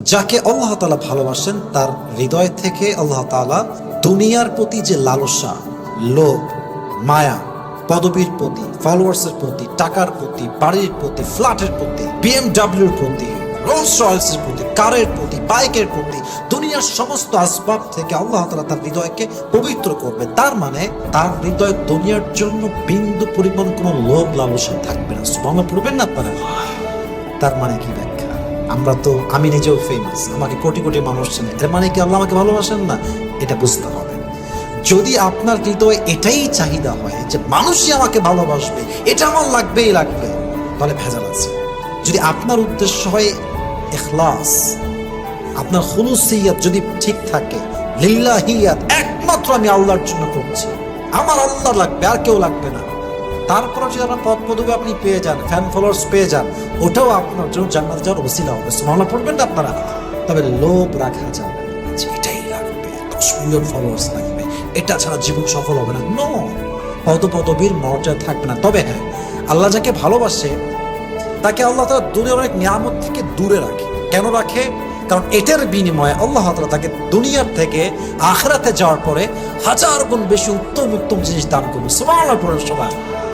যাকে আল্লাহ তালা ভালোবাসেন, তার হৃদয় থেকে আল্লাহ তালা দুনিয়ার প্রতি যে লালসা, লোভ, মায়া, পদবীর প্রতি ফলোয়ার্সের প্রতি, টাকার প্রতি, বাড়ির প্রতি ফ্ল্যাটের প্রতি বিএমডাব্লিউর প্রতি রোলস রয়েলসের প্রতি কারের প্রতি বাইকের প্রতি, দুনিয়ার সমস্ত আসবাব থেকে আল্লাহ তালা তার হৃদয়কে পবিত্র করবে। তার মানে তার হৃদয় দুনিয়ার জন্য বিন্দু পরিমাণ কোনো লোভ লালসা থাকবে না। পড়বেন না তার মানে কি আমরা তো, আমি নিজেও ফেমাস আমাকে কোটি কোটি মানুষ চেনে। এর মানে কি আল্লাহ আমাকে ভালোবাসেন? না, এটা বুঝতে হবে। যদি আপনার হৃদয়ে এটাই চাহিদা হয় যে মানুষই আমাকে ভালোবাসবে, এটা আমার লাগবেই লাগবে, তাহলে ভেজাল আছে। যদি আপনার উদ্দেশ্য হয় এখলাস, আপনার হুলুসিয়াত যদি ঠিক থাকে, লিল্লাহিয়াত, একমাত্র আমি আল্লাহর জন্য করছি। আমার আল্লাহ লাগবে, আর কেউ লাগবে না। তারপরে যদি আপনার পথ পদবি আপনি পেয়ে যান ফ্যান ফলোয়ার্স পেয়ে যান, ওটাও আপনার জন্য জান্নাত যাওয়ার ওসিলা হবে। সুমানা পড়বেন না আপনারা। তবে লোভ রাখা যাবে যে এটাই লাগবে। দশ মিলিয়ন ফলোয়ার্স লাগবে। এটা ছাড়া জীবন সফল হবে না। নো পদ পদবীর মর্যাদা থাকবে না। তবে হ্যাঁ আল্লাহ যাকে ভালোবাসে, তাকে আল্লাহ তালা দুনিয়ার অনেক নিয়ামত থেকে দূরে রাখে। কেন রাখে? কারণ এটার বিনিময়ে আল্লাহ তালা তাকে দুনিয়ার থেকে আখরাতে যাওয়ার পরে হাজার গুণ বেশি উত্তম উত্তম জিনিস দান করবে। সবার পরে সবাই।